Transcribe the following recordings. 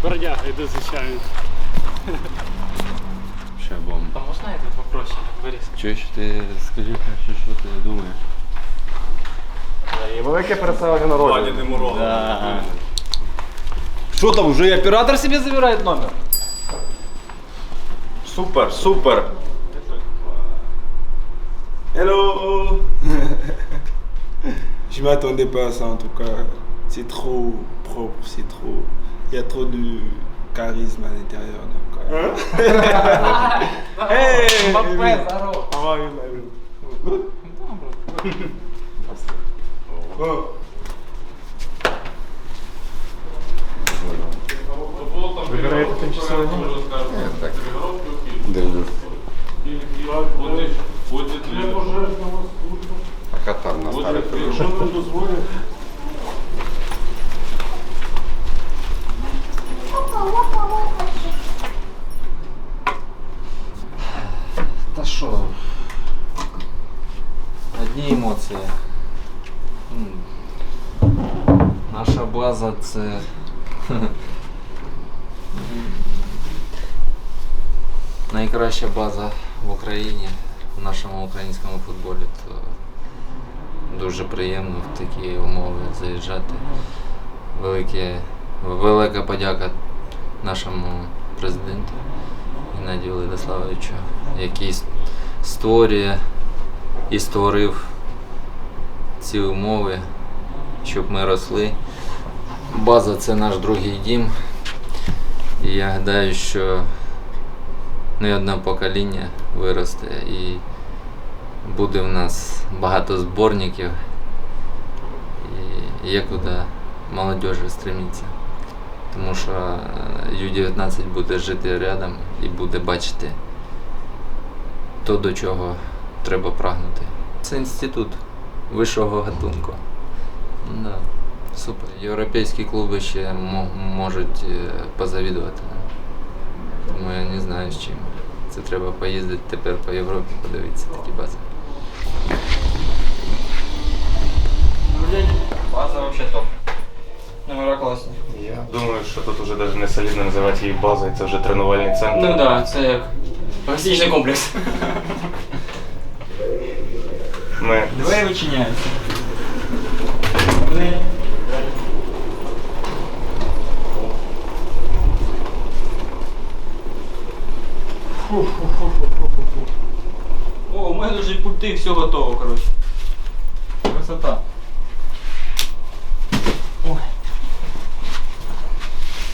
буде, звичайно. Ще бомба. А можна я тут попроще виріс? Чуєш, ти скажи краще, що ти думаєш? І велике переселення народу. Ваня не морозив. Да. Що там, вже і оператор собі забирає номер? Супер, супер. Hello. Je m'attendais pas à ça en tout cas. C'est trop propre, c'est trop. Il y a trop de charisme à l'intérieur. donc, euh. hey, Мбаппе, здорово. How are you, my bro? Good? Oh. Вибираєте тимчасове Так. Дивлюсь. А катар на старих Та М. Наша база це. Найкраща база в Україні в нашому українському футболі. То дуже приємно в такі умови заїжджати. Велике, велика подяка нашому президенту. Геннадію Владиславовичу, який створює і створив ці умови, щоб ми росли. База це наш другий дім. І я гадаю, що не одне покоління виросте і буде в нас багато зборників. І є куди молодежі стремиться. Тому що е, Ю-19 буде жити рядом і буде бачити то, до чого треба прагнути. Це інститут вищого гатунку. Да. Супер. Європейські клуби ще можуть е, позавідувати. Тому я не знаю з чим. Це треба поїздити тепер по Європі, подивитися такі бази. База вообще топ. Номера класні. Я думаю, що тут уже навіть не солідно називати її базою, це вже тренувальний центр. Ну так, да, це як гостиничний комплекс. Ми Двері вичиняються. О, у мене вже пульти, все готово, коротше. Красота. Ой.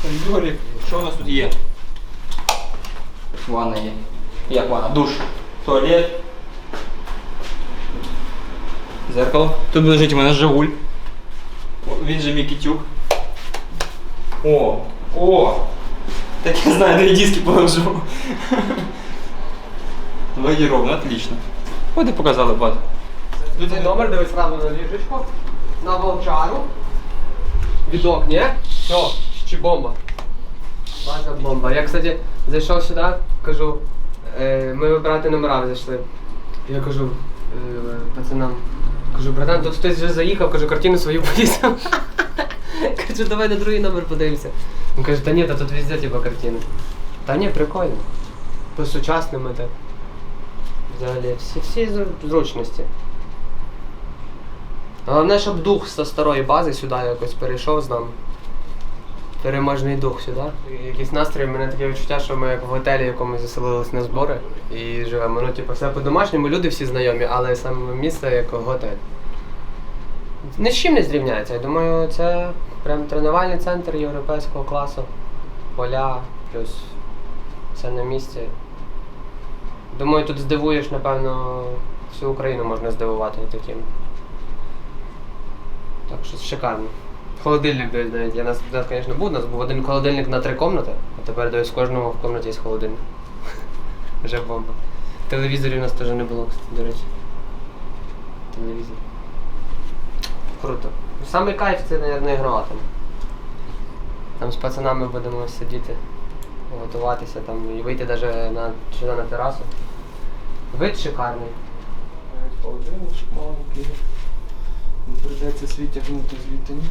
Коридорик. Що у нас тут є? Ванна є. Як ванна? Душ. Туалет. Зеркало. Тут лежить у мене Жигуль. Він же Мікітюк. О! О! Так я знаю, я диски положу. Лагировно, отлично. Вот и показали базу. Цей номер дивись сразу на ліжечко, на волчару. Відок, ні? Все, чи бомба? База бомба. Я, кстати, зайшов сюди, кажу, е, ми вибирати номера зайшли. Я кажу е, пацанам, кажу, братан, тут хтось вже заїхав, кажу, картину свою повісив. Кажу, давай на другий номер подивимося. Він каже, та ні, та тут везде типа картини. Та ні, прикольно. По сучасному так. Взагалі, всі, всі зручності. Головне, щоб дух зі старої бази сюди якось перейшов з нами. Переможний дух сюди. Якийсь настрій, у мене таке відчуття, що ми як в готелі якомусь заселились на збори і живемо. Ну, типу, все по-домашньому, люди всі знайомі, але саме місце як готель. Ні з чим не зрівняється. Я думаю, це прям тренувальний центр європейського класу. Поля, плюс все на місці. Думаю, тут здивуєш, напевно, всю Україну можна здивувати таким. Так що шикарно. Холодильник навіть. Я нас, звісно, був, у нас був один холодильник на три кімнати, а тепер дивись, в кожному в кімнаті є холодильник. Вже бомба. Телевізорів у нас теж не було, кстати, до речі. Телевізор. Круто. Самий кайф це, мабуть, ігрова там. З пацанами будемо сидіти, готуватися там і вийти навіть на, сюди на терасу. Вид шикарний. Холодильничок маленький. Не прийдеться свій тягнути звідти. ні?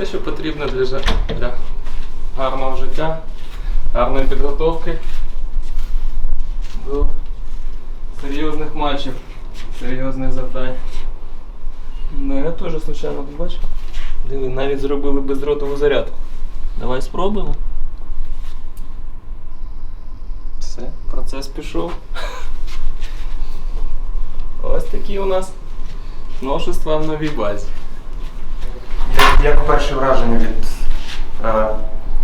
все, що потрібно для, для гарного життя, гарної підготовки до серйозних матчів, серйозних завдань. Ну, я теж случайно побачив. Диви, навіть зробили бездротову зарядку. Давай спробуємо. Все, процес пішов. Ось такі у нас новшества в новій базі. Як, перше враження від е,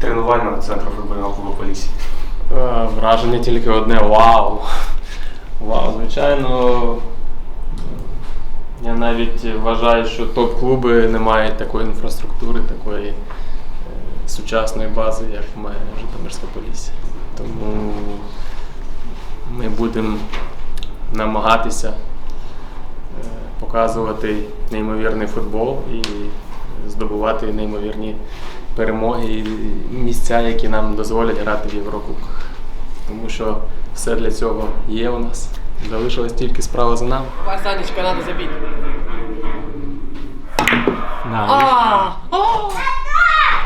тренувального центру футбольного клубу Полісі? Е, Враження тільки одне вау. Вау, звичайно. Я навіть вважаю, що топ-клуби не мають такої інфраструктури, такої е, сучасної бази, як має Житомирська Полісся. Тому ми будемо намагатися е, показувати неймовірний футбол і здобувати неймовірні перемоги і місця, які нам дозволять грати в Єврокубках. Тому що все для цього є у нас. Залишилась тільки справа за нами. Санечка, надо забить.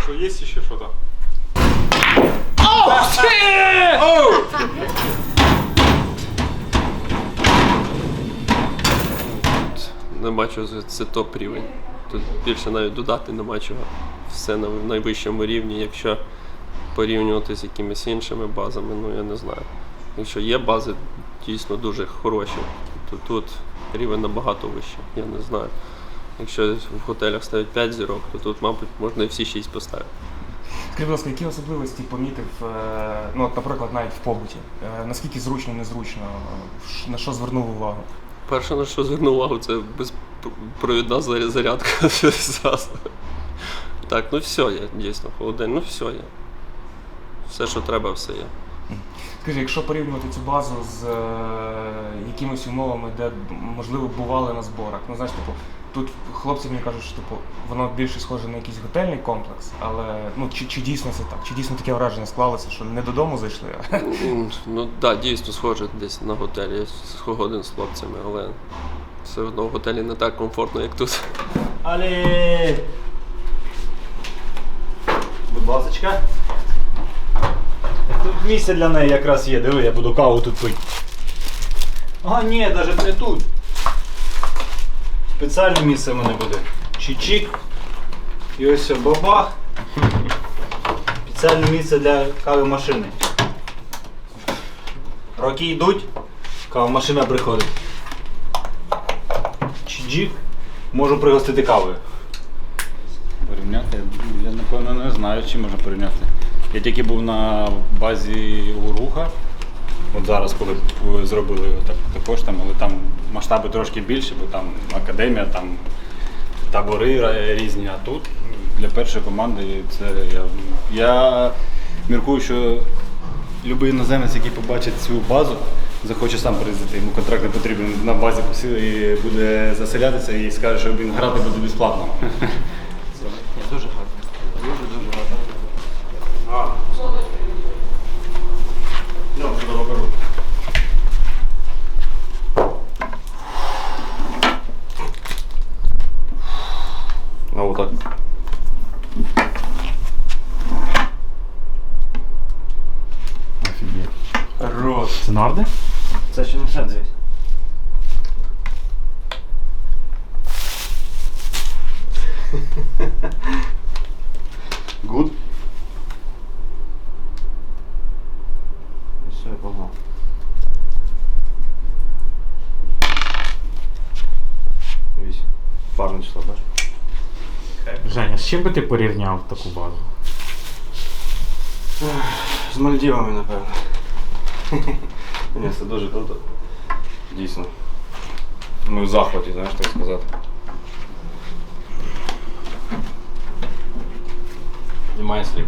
Що є ще щось? Не бачу, це- це топ рівень. Тут більше навіть додати нема чого. Все на найвищому рівні. Якщо порівнювати з якимись іншими базами, ну я не знаю. Якщо є бази дійсно дуже хороші, то тут рівень набагато вищий, я не знаю. Якщо в готелях ставить 5 зірок, то тут, мабуть, можна і всі 6 поставити. Скажіть, будь ласка, які особливості помітив, е, ну, наприклад, навіть в побуті? Е, Наскільки зручно, незручно? На що звернув увагу? Перше, на що звернув увагу, це безпровідна заря- зарядка зразу. Так, ну все є, дійсно, холодильник, ну все є. Все, що треба, все є. Скажи, якщо порівнювати цю базу з е, якимись умовами, де можливо бували на зборах, ну знаєш, типу, тут хлопці мені кажуть, що типу, воно більше схоже на якийсь готельний комплекс, але ну чи, чи дійсно це так? Чи дійсно таке враження склалося, що не додому зайшли? а Ну так, да, дійсно схоже десь на готелі. Я згоден з хлопцями, але все одно в готелі не так комфортно, як тут. Але. Будь ласочка. Тут місце для неї якраз є, диви, я буду каву тут пити. А, ні, навіть не тут. Спеціальне місце в мене буде. Чик-чик. І ось бабах. Спеціальне місце для кави машини. Роки йдуть, кава машина приходить. Чиджик. Можу пригостити кавою. Порівняти? Я напевно не знаю, чи можна порівняти. Я тільки був на базі Уруха. От зараз, коли зробили його так, також там, але там масштаби трошки більші, бо там академія, там табори різні, а тут для першої команди це я, я міркую, що будь-який іноземець, який побачить цю базу, захоче сам приїздити. Йому контракт не потрібен на базі посіли і буде заселятися і скаже, що він грати буде безплатно. Дуже гарно. Дуже дуже гарно. А. Вот так. Рот. Це нарди? Це ще не ще дивись. Good? Все, я погнав. Дивись. Парне число, бачиш? Женя, з чим би ти порівняв таку базу? З Мальдівами, напевно. Ні, це дуже круто. Дійсно. Ми в захваті, знаєш, так сказати. Немає слів.